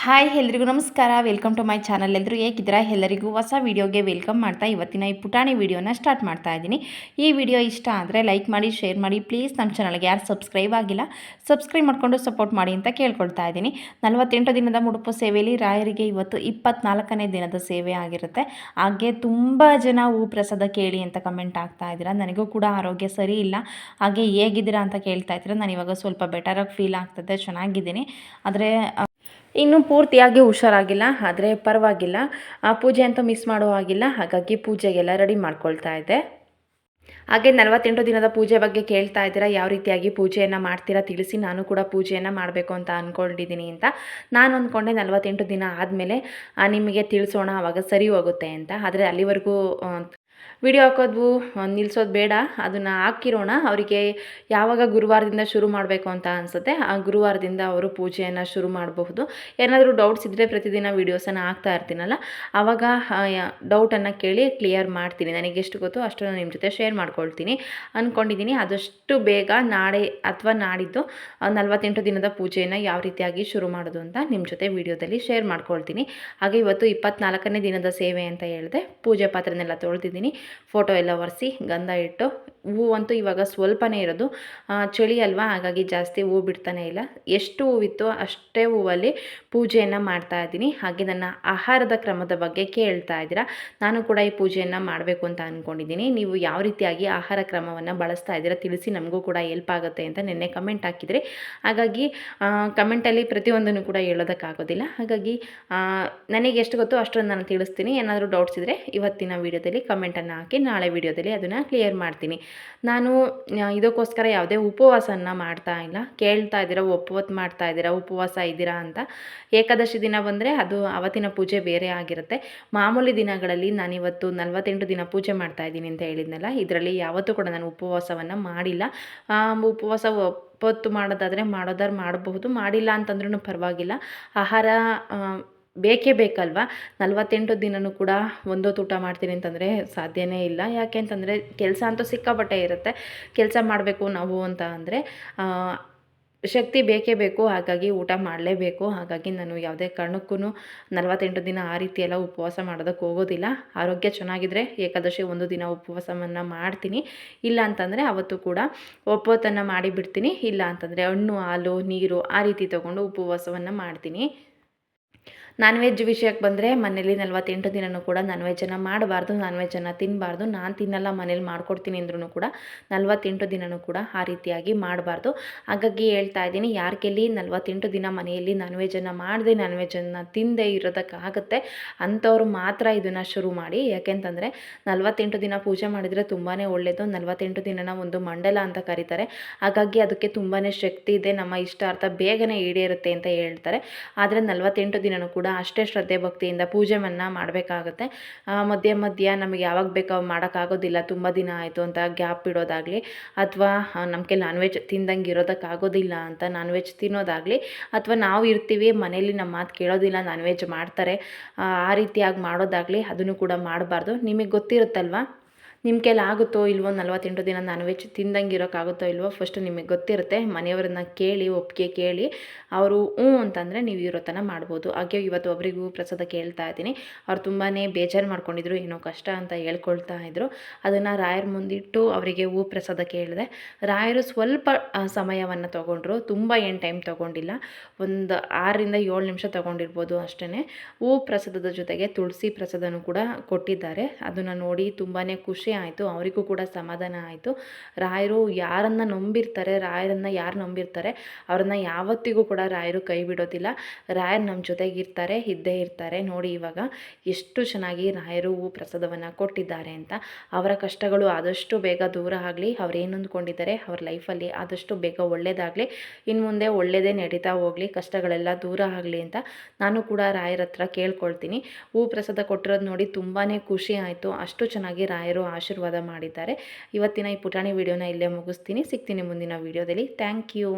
Hi ಎಲ್ರಿಗೂ ನಮಸ್ಕಾರ. Welcome to my channel ಎಲ್ಲರೂ ಹೇಗಿದ್ದೀರಾ? ಎಲ್ಲರಿಗೂ ಹೊಸ ವೀಡಿಯೋಗೆ ವೆಲ್ಕಮ್ ಮಾಡ್ತಾ ಇವತ್ತಿನ ಈ ಪುಟಾಣಿ ವೀಡಿಯೋನ ಸ್ಟಾರ್ಟ್ ಮಾಡ್ತಾ ಇದ್ದೀನಿ. ಈ ವಿಡಿಯೋ ಇಷ್ಟ ಆದರೆ ಲೈಕ್ ಮಾಡಿ ಶೇರ್ ಮಾಡಿ ಪ್ಲೀಸ್ ನಮ್ಮ ಚಾನಲ್ಗೆ ಯಾರು ಸಬ್ಸ್ಕ್ರೈಬ್ ಆಗಿಲ್ಲ ಸಬ್ಸ್ಕ್ರೈಬ್ ಮಾಡಿಕೊಂಡು ಸಪೋರ್ಟ್ ಮಾಡಿ ಅಂತ ಕೇಳ್ಕೊಳ್ತಾ ಇದ್ದೀನಿ. ನಲವತ್ತೆಂಟು ದಿನದ ಮುಡುಪು ಸೇವೆಯಲ್ಲಿ ರಾಯರಿಗೆ ಇವತ್ತು ಇಪ್ಪತ್ನಾಲ್ಕನೇ ದಿನದ ಸೇವೆ ಆಗಿರುತ್ತೆ. ಹಾಗೆ ತುಂಬ ಜನ ಹೂ ಪ್ರಸಾದ ಕೇಳಿ ಅಂತ ಕಮೆಂಟ್ ಆಗ್ತಾ ಇದ್ದೀರಾ. ನನಗೂ ಕೂಡ ಆರೋಗ್ಯ ಸರಿ ಇಲ್ಲ. ಹಾಗೆ ಹೇಗಿದ್ದೀರಾ ಅಂತ ಕೇಳ್ತಾ ಇದ್ದೀರಾ. ನಾನು ಇವಾಗ ಸ್ವಲ್ಪ ಬೆಟರಾಗಿ ಫೀಲ್ ಆಗ್ತದೆ. ಚೆನ್ನಾಗಿದ್ದೀನಿ. ಆದರೆ ಇನ್ನೂ ಪೂರ್ತಿಯಾಗಿ ಹುಷಾರಾಗಿಲ್ಲ, ಆದರೆ ಪರವಾಗಿಲ್ಲ. ಆ ಪೂಜೆ ಅಂತೂ ಮಿಸ್ ಮಾಡೋ ಹಾಗಿಲ್ಲ, ಹಾಗಾಗಿ ಪೂಜೆಗೆಲ್ಲ ರೆಡಿ ಮಾಡ್ಕೊಳ್ತಾ ಇದ್ದೆ ಹಾಗೆ ನಲವತ್ತೆಂಟು ದಿನದ ಪೂಜೆ ಬಗ್ಗೆ ಕೇಳ್ತಾ ಇದ್ದೀರಾ, ಯಾವ ರೀತಿಯಾಗಿ ಪೂಜೆಯನ್ನು ಮಾಡ್ತೀರಾ ತಿಳಿಸಿ ನಾನು ಕೂಡ ಪೂಜೆಯನ್ನು ಮಾಡಬೇಕು ಅಂತ ಅಂದ್ಕೊಂಡಿದ್ದೀನಿ ಅಂತ. ನಾನು ಅಂದ್ಕೊಂಡೆ ನಲವತ್ತೆಂಟು ದಿನ ಆದಮೇಲೆ ನಿಮಗೆ ತಿಳಿಸೋಣ ಆವಾಗ ಸರಿ ಹೋಗುತ್ತೆ ಅಂತ. ಆದರೆ ಅಲ್ಲಿವರೆಗೂ ವಿಡಿಯೋ ಹಾಕೋದು ನಿಲ್ಲಿಸೋದು ಬೇಡ, ಅದನ್ನು ಹಾಕಿರೋಣ, ಅವರಿಗೆ ಯಾವಾಗ ಗುರುವಾರದಿಂದ ಶುರು ಮಾಡಬೇಕು ಅಂತ ಅನಿಸುತ್ತೆ, ಆ ಗುರುವಾರದಿಂದ ಅವರು ಪೂಜೆಯನ್ನು ಶುರು ಮಾಡಬಹುದು. ಏನಾದರೂ ಡೌಟ್ಸ್ ಇದ್ದರೆ ಪ್ರತಿದಿನ ವೀಡಿಯೋಸನ್ನು ಹಾಕ್ತಾ ಇರ್ತೀನಲ್ಲ ಆವಾಗ ಡೌಟನ್ನು ಕೇಳಿ ಕ್ಲಿಯರ್ ಮಾಡ್ತೀನಿ. ನನಗೆ ಎಷ್ಟು ಗೊತ್ತು ಅಷ್ಟನ್ನು ನಿಮ್ಮ ಜೊತೆ ಶೇರ್ ಮಾಡ್ಕೊಳ್ತೀನಿ. ಅಂದ್ಕೊಂಡಿದ್ದೀನಿ ಆದಷ್ಟು ಬೇಗ ನಾಳೆ ಅಥವಾ ನಾಡಿದ್ದು ನಲವತ್ತೆಂಟು ದಿನದ ಪೂಜೆಯನ್ನು ಯಾವ ರೀತಿಯಾಗಿ ಶುರು ಮಾಡೋದು ಅಂತ ನಿಮ್ಮ ಜೊತೆ ವೀಡಿಯೋದಲ್ಲಿ ಶೇರ್ ಮಾಡ್ಕೊಳ್ತೀನಿ. ಹಾಗೆ ಇವತ್ತು ಇಪ್ಪತ್ನಾಲ್ಕನೇ ದಿನದ ಸೇವೆ ಅಂತ ಹೇಳಿದೆ, ಪೂಜೆ ಪಾತ್ರನೆಲ್ಲ ತೊಳೆದಿದ್ದೀನಿ. ಫೋಟೋ ಎಲ್ಲ ಒರೆಸಿ, ಗಂಧ ಇಟ್ಟು, ಹೂವಂತೂ ಇವಾಗ ಸ್ವಲ್ಪನೇ ಇರೋದು. ಚಳಿ ಅಲ್ವಾ? ಹಾಗಾಗಿ ಜಾಸ್ತಿ ಹೂ ಬಿಡ್ತಾನೆ ಇಲ್ಲ. ಎಷ್ಟು ಹೂವಿತ್ತು ಅಷ್ಟೇ ಹೂವಲ್ಲಿ ಪೂಜೆಯನ್ನು ಮಾಡ್ತಾ ಇದ್ದೀನಿ. ಹಾಗೆ ನನ್ನ ಆಹಾರದ ಕ್ರಮದ ಬಗ್ಗೆ ಕೇಳ್ತಾ ಇದ್ದೀರಾ? ನಾನು ಕೂಡ ಈ ಪೂಜೆಯನ್ನು ಮಾಡಬೇಕು ಅಂತ ಅಂದ್ಕೊಂಡಿದ್ದೀನಿ ನೀವು ಯಾವ ರೀತಿಯಾಗಿ ಆಹಾರ ಕ್ರಮವನ್ನು ಬಳಸ್ತಾ ಇದ್ದೀರಾ ತಿಳಿಸಿ ನಮಗೂ ಕೂಡ ಹೆಲ್ಪ್ ಆಗುತ್ತೆ ಅಂತ ನಿನ್ನೆ ಕಮೆಂಟ್ ಹಾಕಿದರೆ. ಹಾಗಾಗಿ ಕಮೆಂಟಲ್ಲಿ ಪ್ರತಿಯೊಂದನ್ನು ಕೂಡ ಹೇಳೋದಕ್ಕಾಗೋದಿಲ್ಲ. ಹಾಗಾಗಿ ನನಗೆ ಎಷ್ಟು ಗೊತ್ತೋ ಅಷ್ಟೊಂದು ನಾನು ತಿಳಿಸ್ತೀನಿ. ಏನಾದರೂ ಡೌಟ್ಸ್ ಇದ್ದರೆ ಇವತ್ತಿನ ವೀಡಿಯೋದಲ್ಲಿ ಕಮೆಂಟನ್ನು ಹಾಕಿ ನಾಳೆ ವೀಡಿಯೋದಲ್ಲಿ ಅದನ್ನು ಕ್ಲಿಯರ್ ಮಾಡ್ತೀನಿ. ನಾನು ಇದಕ್ಕೋಸ್ಕರ ಯಾವುದೇ ಉಪವಾಸನ ಮಾಡ್ತಾ ಇಲ್ಲ. ಕೇಳ್ತಾ ಇದ್ದೀರಾ ಒಪ್ಪವತ್ತು ಮಾಡ್ತಾ ಇದ್ದೀರಾ, ಉಪವಾಸ ಇದ್ದೀರಾ ಅಂತ ಏಕಾದಶಿ ದಿನ ಬಂದರೆ ಅದು ಅವತ್ತಿನ ಪೂಜೆ ಬೇರೆ ಆಗಿರುತ್ತೆ. ಮಾಮೂಲಿ ದಿನಗಳಲ್ಲಿ ನಾನು ಇವತ್ತು ನಲವತ್ತೆಂಟು ದಿನ ಪೂಜೆ ಮಾಡ್ತಾ ಇದ್ದೀನಿ ಅಂತ ಹೇಳಿದ್ನಲ್ಲ, ಇದರಲ್ಲಿ ಯಾವತ್ತೂ ಕೂಡ ನಾನು ಉಪವಾಸವನ್ನು ಮಾಡಿಲ್ಲ. ಉಪವಾಸ ಒಪ್ಪತ್ತು ಮಾಡೋದಾದರೆ ಮಾಡೋದಾದ್ರೆ ಮಾಡಬಹುದು. ಮಾಡಿಲ್ಲ ಅಂತಂದ್ರೂ ಪರವಾಗಿಲ್ಲ. ಆಹಾರ ಬೇಕೇ ಬೇಕಲ್ವಾ? ನಲವತ್ತೆಂಟು ದಿನವೂ ಕೂಡ ಒಂದೊತ್ತು ಊಟ ಮಾಡ್ತೀನಿ ಅಂತಂದರೆ ಸಾಧ್ಯನೇ ಇಲ್ಲ. ಯಾಕೆ ಅಂತಂದರೆ ಕೆಲಸ ಅಂತೂ ಸಿಕ್ಕಾಪಟ್ಟೆ ಇರುತ್ತೆ. ಕೆಲಸ ಮಾಡಬೇಕು ನಾವು ಅಂತ ಅಂದರೆ ಶಕ್ತಿ ಬೇಕೇ ಬೇಕು, ಹಾಗಾಗಿ ಊಟ ಮಾಡಲೇಬೇಕು. ಹಾಗಾಗಿ ನಾನು ಯಾವುದೇ ಕಾರಣಕ್ಕೂ ನಲವತ್ತೆಂಟು ದಿನ ಆ ರೀತಿ ಎಲ್ಲ ಉಪವಾಸ ಮಾಡೋದಕ್ಕೆ ಹೋಗೋದಿಲ್ಲ. ಆರೋಗ್ಯ ಚೆನ್ನಾಗಿದ್ದರೆ ಏಕಾದಶಿ ಒಂದು ದಿನ ಉಪವಾಸವನ್ನು ಮಾಡ್ತೀನಿ. ಇಲ್ಲ ಅಂತಂದರೆ ಅವತ್ತು ಕೂಡ ಒಪ್ಪತ್ತನ್ನು ಮಾಡಿಬಿಡ್ತೀನಿ. ಇಲ್ಲ ಅಂತಂದರೆ ಹಣ್ಣು, ಹಾಲು, ನೀರು ಆ ರೀತಿ ತೊಗೊಂಡು ಉಪವಾಸವನ್ನು ಮಾಡ್ತೀನಿ. ನಾನ್ ವೆಜ್ ವಿಷಯಕ್ಕೆ ಬಂದರೆ ಮನೇಲಿ ನಲವತ್ತೆಂಟು ದಿನವೂ ಕೂಡ ನಾನ್ ವೆಜ್ಜನ್ನು ಮಾಡಬಾರ್ದು ನಾನ್ ವೆಜ್ಜನ್ನು ತಿನ್ನಬಾರ್ದು ನಾನು ತಿನ್ನಲ್ಲ, ಮನೇಲಿ ಮಾಡ್ಕೊಡ್ತೀನಿ ಅಂದ್ರೂ ಕೂಡ ನಲವತ್ತೆಂಟು ದಿನವೂ ಕೂಡ ಆ ರೀತಿಯಾಗಿ ಮಾಡಬಾರ್ದು. ಹಾಗಾಗಿ ಹೇಳ್ತಾ ಇದ್ದೀನಿ ಯಾರಿಗೆಲ್ಲಿ ನಲವತ್ತೆಂಟು ದಿನ ಮನೆಯಲ್ಲಿ ನಾನ್ ವೆಜ್ಜನ್ನು ಮಾಡದೆ ನಾನ್ ವೆಜ್ಜನ್ನು ತಿಂದೆ ಇರೋದಕ್ಕಾಗುತ್ತೆ, ಅಂಥವ್ರು ಮಾತ್ರ ಇದನ್ನು ಶುರು ಮಾಡಿ. ಯಾಕೆಂತಂದರೆ ನಲವತ್ತೆಂಟು ದಿನ ಪೂಜೆ ಮಾಡಿದರೆ ತುಂಬಾ ಒಳ್ಳೆಯದು ನಲವತ್ತೆಂಟು ದಿನನ ಒಂದು ಮಂಡಲ ಅಂತ ಕರೀತಾರೆ. ಹಾಗಾಗಿ ಅದಕ್ಕೆ ತುಂಬಾ ಶಕ್ತಿ ಇದೆ, ನಮ್ಮ ಇಷ್ಟಾರ್ಥ ಬೇಗನೆ ಈಡೇರುತ್ತೆ ಅಂತ ಹೇಳ್ತಾರೆ. ಆದರೆ ನಲವತ್ತೆಂಟು ದಿನನೂ ಕೂಡ ಅಷ್ಟೇ ಶ್ರದ್ಧೆ ಭಕ್ತಿಯಿಂದ ಪೂಜೆಯನ್ನು ಮಾಡಬೇಕಾಗುತ್ತೆ. ಮಧ್ಯ ಮಧ್ಯ ನಮಗೆ ಯಾವಾಗ ಬೇಕೋ ಮಾಡೋಕ್ಕಾಗೋದಿಲ್ಲ. ತುಂಬ ದಿನ ಆಯಿತು ಅಂತ ಗ್ಯಾಪ್ ಇಡೋದಾಗಲಿ ಅಥವಾ ನಮಗೆ ನಾನ್ ವೆಜ್ ತಿಂದಂಗೆ ಇರೋದಕ್ಕಾಗೋದಿಲ್ಲ ಅಂತ ನಾನ್ ವೆಜ್ ತಿನ್ನೋದಾಗಲಿ ಅಥವಾ ನಾವು ಇರ್ತೀವಿ ಮನೇಲಿ ನಮ್ಮ ಮಾತು ಕೇಳೋದಿಲ್ಲ ನಾನ್ ವೆಜ್ ಮಾಡ್ತಾರೆ ಆ ರೀತಿಯಾಗಿ ಮಾಡೋದಾಗಲಿ ಅದನ್ನು ಕೂಡ ಮಾಡಬಾರ್ದು. ನಿಮಗೆ ಗೊತ್ತಿರುತ್ತಲ್ವ? ನಿಮ್ಮ ಕೈಲಿ ಆಗುತ್ತೋ ಇಲ್ವೋ ನಲ್ವತ್ತೆಂಟು ದಿನ ನಾನ್ ವೆಜ್ ತಿಂದಂಗೆ ಇರೋಕ್ಕಾಗುತ್ತೋ ಇಲ್ವೋ ಫಸ್ಟ್ ನಿಮಗೆ ಗೊತ್ತಿರುತ್ತೆ, ಮನೆಯವರನ್ನ ಕೇಳಿ, ಒಪ್ಪಿಗೆ ಕೇಳಿ, ಅವರು ಹ್ಞೂ ಅಂತಂದರೆ ನೀವು ಇರೋ ತನಕ ಮಾಡ್ಬೋದು. ಹಾಗೆ ಇವತ್ತು ಒಬ್ಬರಿಗೂ ಪ್ರಸಾದ ಕೇಳ್ತಾ ಇದ್ದೀನಿ. ಅವ್ರು ತುಂಬಾ ಬೇಜಾರು ಮಾಡ್ಕೊಂಡಿದ್ರು, ಏನೋ ಕಷ್ಟ ಅಂತ ಹೇಳ್ಕೊಳ್ತಾ ಇದ್ರು. ಅದನ್ನು ರಾಯರ ಮುಂದಿಟ್ಟು ಅವರಿಗೆ ಹೂ ಪ್ರಸಾದ ಕೇಳಿದೆ. ರಾಯರು ಸ್ವಲ್ಪ ಸಮಯವನ್ನು ತೊಗೊಂಡ್ರು. ತುಂಬ ಏನು ಟೈಮ್ ತೊಗೊಂಡಿಲ್ಲ. ಒಂದು ಆರರಿಂದ ಏಳು ನಿಮಿಷ ತೊಗೊಂಡಿರ್ಬೋದು ಅಷ್ಟೇ ಹೂ ಪ್ರಸಾದದ ಜೊತೆಗೆ ತುಳಸಿ ಪ್ರಸಾದನೂ ಕೂಡ ಕೊಟ್ಟಿದ್ದಾರೆ. ಅದನ್ನು ನೋಡಿ ತುಂಬಾ ಖುಷಿ ಖುಷಿ ಆಯಿತು, ಅವರಿಗೂ ಕೂಡ ಸಮಾಧಾನ ಆಯಿತು. ರಾಯರು ಯಾರನ್ನು ನಂಬಿರ್ತಾರೆ, ರಾಯರನ್ನು ಯಾರು ನಂಬಿರ್ತಾರೆ, ಅವ್ರನ್ನ ಯಾವತ್ತಿಗೂ ಕೂಡ ರಾಯರು ಕೈ ಬಿಡೋದಿಲ್ಲ. ರಾಯರು ನಮ್ಮ ಜೊತೆಗಿರ್ತಾರೆ, ಇದ್ದೇ ಇರ್ತಾರೆ. ನೋಡಿ ಇವಾಗ ಎಷ್ಟು ಚೆನ್ನಾಗಿ ರಾಯರು ಪ್ರಸಾದವನ್ನು ಕೊಟ್ಟಿದ್ದಾರೆ ಅಂತ. ಅವರ ಕಷ್ಟಗಳು ಆದಷ್ಟು ಬೇಗ ದೂರ ಆಗಲಿ, ಅವ್ರು ಏನು ಅಂದ್ಕೊಂಡಿದ್ದಾರೆ, ಅವ್ರ ಲೈಫಲ್ಲಿ ಆದಷ್ಟು ಬೇಗ ಒಳ್ಳೇದಾಗಲಿ ಇನ್ನು ಮುಂದೆ ಒಳ್ಳೆಯದೇ ನಡೀತಾ ಹೋಗಲಿ, ಕಷ್ಟಗಳೆಲ್ಲ ದೂರ ಆಗಲಿ ಅಂತ ನಾನು ಕೂಡ ರಾಯರ ಹತ್ರ ಕೇಳ್ಕೊಳ್ತೀನಿ. ಹೂ ಪ್ರಸಾದ ಕೊಟ್ಟಿರೋದು ನೋಡಿ ತುಂಬಾ ಖುಷಿ ಆಯಿತು. ಅಷ್ಟು ಚೆನ್ನಾಗಿ ರಾಯರು ಆಶೀರ್ವಾದ ಮಾಡಿದ್ದಾರೆ. ಇವತ್ತಿನ ಈ ಪುಟಾಣಿ ವಿಡಿಯೋನ ಇಲ್ಲೇ ಮುಗಿಸ್ತೀನಿ. ಸಿಗ್ತೀನಿ ಮುಂದಿನ ವಿಡಿಯೋದಲ್ಲಿ. Thank you.